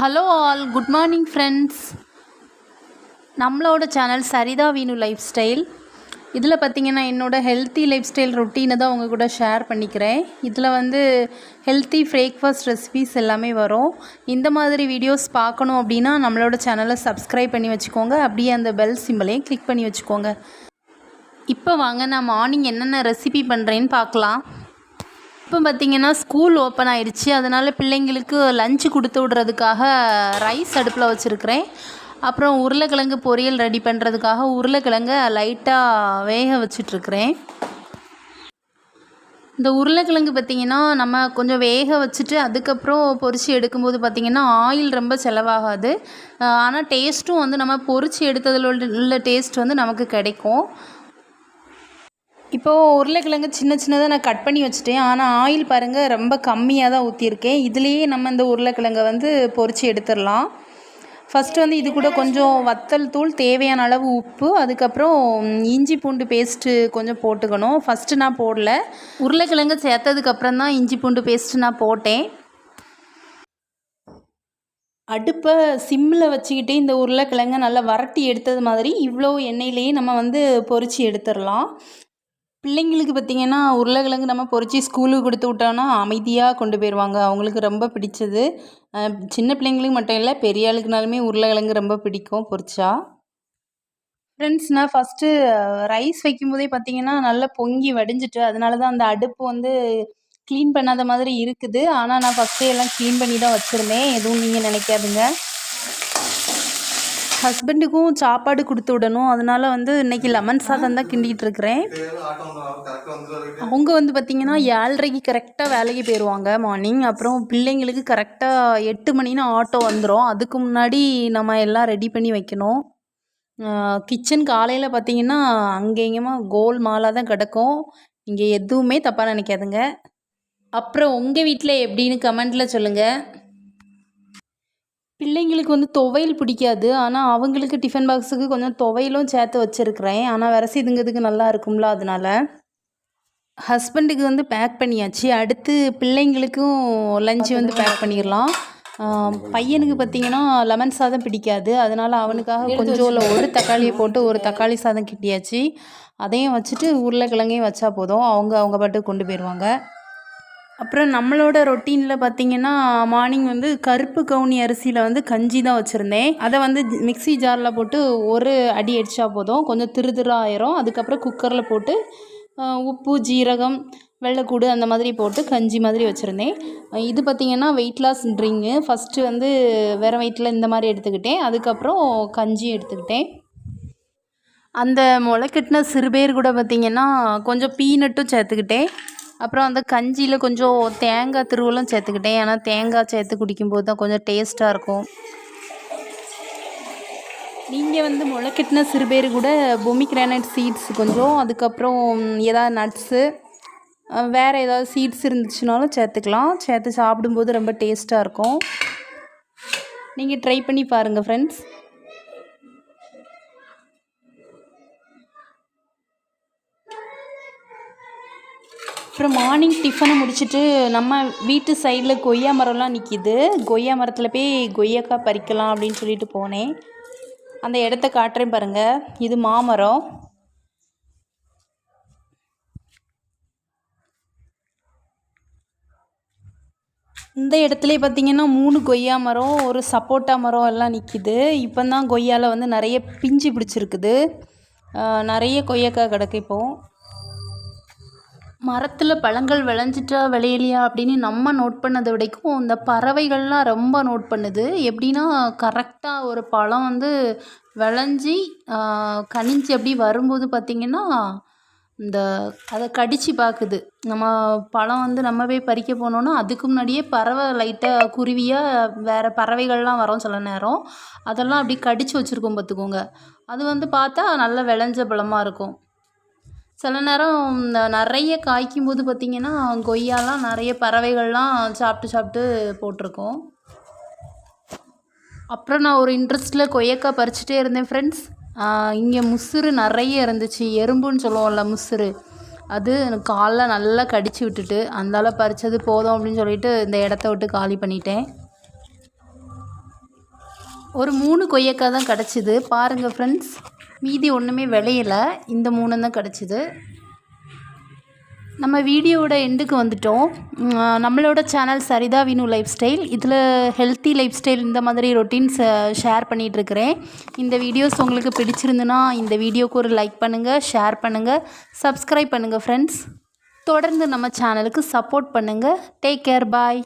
Hello all good morning friends நம்மளோட channel Saritha Veenu life style இதில் பார்த்தீங்கன்னா என்னோடய ஹெல்த்தி லைஃப் ஸ்டைல் ரொட்டீனை தான் உங்கள் கூட ஷேர் பண்ணிக்கிறேன். இதில் வந்து ஹெல்த்தி பிரேக்ஃபாஸ்ட் ரெசிபீஸ் எல்லாமே வரும். இந்த மாதிரி வீடியோஸ் பார்க்கணும் அப்படின்னா நம்மளோட சேனலை சப்ஸ்கிரைப் பண்ணி வச்சுக்கோங்க. அப்படியே அந்த பெல் சிம்பிளையும் கிளிக் பண்ணி வச்சுக்கோங்க. இப்போ வாங்க நான் மார்னிங் என்னென்ன ரெசிபி பண்ணுறேன்னு பார்க்கலாம். இப்போ பார்த்தீங்கன்னா ஸ்கூல் ஓப்பன் ஆயிடுச்சு அதனால் பிள்ளைங்களுக்கு லஞ்சு கொடுத்து விடுறதுக்காக ரைஸ் அடுப்பில் வச்சுருக்கிறேன். அப்புறம் உருளைக்கிழங்கு பொரியல் ரெடி பண்ணுறதுக்காக உருளைக்கிழங்கை லைட்டாக வேக வச்சிட்ருக்கிறேன். இந்த உருளைக்கிழங்கு பார்த்திங்கன்னா நம்ம கொஞ்சம் வேக வச்சுட்டு அதுக்கப்புறம் பொரித்து எடுக்கும்போது பார்த்திங்கன்னா ஆயில் ரொம்ப செலவாகாது. ஆனால் டேஸ்ட்டும் வந்து நம்ம பொரித்து எடுத்ததில் உள்ள உள்ள டேஸ்ட் வந்து நமக்கு கிடைக்கும். இப்போது உருளைக்கிழங்கு சின்ன சின்னதாக நான் கட் பண்ணி வச்சுட்டேன். ஆனால் ஆயில் பாருங்கள் ரொம்ப கம்மியாக தான் ஊற்றியிருக்கேன் இதுலேயே நம்ம இந்த உருளைக்கிழங்கை வந்து பொறிச்சு எடுத்துடலாம். ஃபஸ்ட்டு வந்து இது கூட கொஞ்சம் வத்தல் தூள் தேவையான அளவு உப்பு அதுக்கப்புறம் இஞ்சி பூண்டு பேஸ்ட்டு கொஞ்சம் போட்டுக்கணும். ஃபஸ்ட்டு நான் போடல. உருளைக்கிழங்கு சேர்த்ததுக்கப்புறம் தான் இஞ்சி பூண்டு பேஸ்ட்டு நான் போட்டேன். அடுப்பை சிம்மில் வச்சுக்கிட்டே இந்த உருளைக்கிழங்க நல்லா வரட்டி எடுத்தது மாதிரி இவ்வளோ எண்ணெயிலேயே நம்ம வந்து பொரித்து எடுத்துடலாம். பிள்ளைங்களுக்கு பார்த்திங்கன்னா உருளைக்கிழங்கு நம்ம பொரித்து ஸ்கூலுக்கு கொடுத்து விட்டோன்னா அமைதியாக கொண்டு போயிடுவாங்க அவங்களுக்கு ரொம்ப பிடிச்சது. சின்ன பிள்ளைங்களுக்கு மட்டும் இல்லை பெரிய ஆளுக்குனாலுமே உருளைக்கிழங்கு ரொம்ப பிடிக்கும் பொரிச்சா ஃப்ரெண்ட்ஸ் நான் ஃபஸ்ட்டு ரைஸ் வைக்கும்போதே பார்த்திங்கன்னா நல்லா பொங்கி வடிஞ்சிட்டு அதனால தான் அந்த அடுப்பு வந்து க்ளீன் பண்ணாத மாதிரி இருக்குது. ஆனால் நான் ஃபஸ்ட்டே எல்லாம் க்ளீன் பண்ணி தான் வச்சுருந்தேன். எதுவும் நீங்கள் நினைக்காதுங்க. ஹஸ்பண்டுக்கும் சாப்பாடு கொடுத்து விடணும். அதனால் வந்து இன்னைக்கு லெமன் சாதம் தான் கிண்டிகிட்டு இருக்கிறேன். அவங்க வந்து பார்த்திங்கன்னா ஏழரைக்கு கரெக்டாக வேலைக்கு போயிடுவாங்க மார்னிங் அப்புறம் பிள்ளைங்களுக்கு கரெக்டாக எட்டு மணின்னு ஆட்டோ வந்துடும் அதுக்கு முன்னாடி நம்ம எல்லாம் ரெடி பண்ணி வைக்கணும். கிச்சன் காலையில் பார்த்திங்கன்னா அங்கே இங்கேமா கோல் மாலாக தான் கிடக்கும். இங்கே எதுவுமே தப்பாக நினைக்காதுங்க. அப்புறம் உங்கள் வீட்டில் எப்படின்னு கமெண்டில் சொல்லுங்கள் பிள்ளைங்களுக்கு வந்து துவையல் பிடிக்காது. ஆனால் அவங்களுக்கு டிஃபன் பாக்ஸுக்கு கொஞ்சம் துவையலும் சேர்த்து வச்சுருக்கிறேன். ஆனால் விரசிதுங்கிறதுக்கு நல்லா இருக்கும்ல அதனால. ஹஸ்பண்டுக்கு வந்து பேக் பண்ணியாச்சு. அடுத்து பிள்ளைங்களுக்கும் லஞ்சு வந்து பேக் பண்ணிடலாம். பையனுக்கு பார்த்திங்கன்னா லெமன் சாதம் பிடிக்காது. அதனால் அவனுக்காக கொஞ்சம் ஒரு தக்காளியை போட்டு ஒரு தக்காளி சாதம் கிட்டியாச்சு. அதையும் வச்சுட்டு உருளைக்கிழங்கையும் வச்சா போதும். அவங்க அவங்க பாட்டு கொண்டு போயிடுவாங்க அப்புறம் நம்மளோட ரொட்டீனில் பார்த்தீங்கன்னா மார்னிங் வந்து கருப்பு கவுனி அரிசியில் வந்து கஞ்சி தான் வச்சுருந்தேன். அதை வந்து மிக்சி ஜாரில் போட்டு ஒரு அடி அடித்தா போதும். கொஞ்சம் திரு திரு ஆயிரும். அதுக்கப்புறம் குக்கரில் போட்டு உப்பு ஜீரகம் வெள்ளைக்கூடு அந்த மாதிரி போட்டு கஞ்சி மாதிரி வச்சுருந்தேன். இது பார்த்திங்கன்னா வெயிட் லாஸ் ட்ரிங்கு ஃபஸ்ட்டு வந்து வேறு வெயிட்டில் இந்த மாதிரி எடுத்துக்கிட்டேன். அதுக்கப்புறம் கஞ்சி எடுத்துக்கிட்டேன். அந்த முளைக்கட்டின சிறுபேர் கூட பார்த்திங்கன்னா கொஞ்சம் பீனட்டும் சேர்த்துக்கிட்டேன். அப்புறம் அந்த கஞ்சியில் கொஞ்சம் தேங்காய் திருவலும் சேர்த்துக்கிட்டேன். ஏன்னா தேங்காய் சேர்த்து குடிக்கும்போது தான் கொஞ்சம் டேஸ்ட்டாக இருக்கும். நீங்கள் வந்து முளைக்கட்டின சிறுபேர் கூட பொமி கிரானைட் சீட்ஸ் கொஞ்சம் அதுக்கப்புறம் ஏதாவது நட்ஸு வேறு ஏதாவது சீட்ஸ் இருந்துச்சுனாலும் சேர்த்துக்கலாம். சேர்த்து சாப்பிடும்போது ரொம்ப டேஸ்ட்டாக இருக்கும். நீங்கள் ட்ரை பண்ணி பாருங்கள் ஃப்ரெண்ட்ஸ் அப்புறம் மார்னிங் டிஃபனை முடிச்சுட்டு நம்ம வீட்டு சைடில் கொய்யா மரம்லாம் நிற்கிது கொய்யா மரத்தில் போய் கொய்யாக்காய் பறிக்கலாம் அப்படின்னு சொல்லிட்டு போனேன். அந்த இடத்த காட்டுறேன் பாருங்கள் இது மாமரம். இந்த இடத்துல பார்த்திங்கன்னா மூணு கொய்யா மரம் ஒரு சப்போட்டா மரம் எல்லாம் நிற்கிது இப்போ தான் கொய்யாவில் வந்து நிறைய பிஞ்சு பிடிச்சிருக்குது. நிறைய கொய்யாக்காய் கிடக்கு இப்போது மரத்தில் பழங்கள் விளைஞ்சிட்டா விளையலையா அப்படின்னு நம்ம நோட் பண்ணதை விடைக்கும் இந்த பறவைகள்லாம் ரொம்ப நோட் பண்ணுது. எப்படின்னா கரெக்டாக ஒரு பழம் வந்து விளைஞ்சி கனிஞ்சு அப்படி வரும்போது பார்த்திங்கன்னா இந்த அதை கடித்து பார்க்குது. நம்ம பழம் வந்து நம்ம போய் பறிக்க போனோன்னா அதுக்கு முன்னாடியே பறவை லைட்டாக குருவியாக வேறு பறவைகள்லாம் வரும் சில நேரம். அதெல்லாம் அப்படி கடித்து வச்சுருக்கோம் பார்த்துக்கோங்க. அது வந்து பார்த்தா நல்லா விளைஞ்ச பழமாக இருக்கும். சில நேரம் இந்த நிறைய காய்க்கும் போது பார்த்திங்கன்னா கொய்யாலாம் நிறைய பறவைகள்லாம் சாப்பிட்டு சாப்பிட்டு போட்டிருக்கோம். அப்புறம் நான் ஒரு இன்ட்ரெஸ்ட்டில் கொய்யாக்காய் பறிச்சுட்டே இருந்தேன் ஃப்ரெண்ட்ஸ் இங்கே முசுறு நிறைய இருந்துச்சு. எறும்புன்னு சொல்லுவோம்ல முசுறு. அது எனக்கு காலைல நல்லா கடிச்சு விட்டுட்டு அந்தால பறித்தது போதும் அப்படின்னு சொல்லிட்டு இந்த இடத்த விட்டு காலி பண்ணிட்டேன். ஒரு மூணு கொய்யக்காய் தான் கிடச்சிது. பாருங்கள் ஃப்ரெண்ட்ஸ் மீதி ஒன்றுமே விளையல. இந்த மூணு தான் கிடச்சிது. நம்ம வீடியோவோட எண்டுக்கு வந்துட்டோம். நம்மளோட channel Saritha Vinu life style இதில் ஹெல்த்தி லைஃப் ஸ்டைல் இந்த மாதிரி ரொட்டீன்ஸ் ஷேர் பண்ணிகிட்ருக்கிறேன் இந்த வீடியோஸ் உங்களுக்கு பிடிச்சிருந்துன்னா இந்த வீடியோக்கு ஒரு லைக் பண்ணுங்கள் ஷேர் பண்ணுங்கள் சப்ஸ்கிரைப் பண்ணுங்கள் ஃப்ரெண்ட்ஸ் தொடர்ந்து நம்ம சேனலுக்கு சப்போர்ட் பண்ணுங்கள் டேக் கேர் பாய்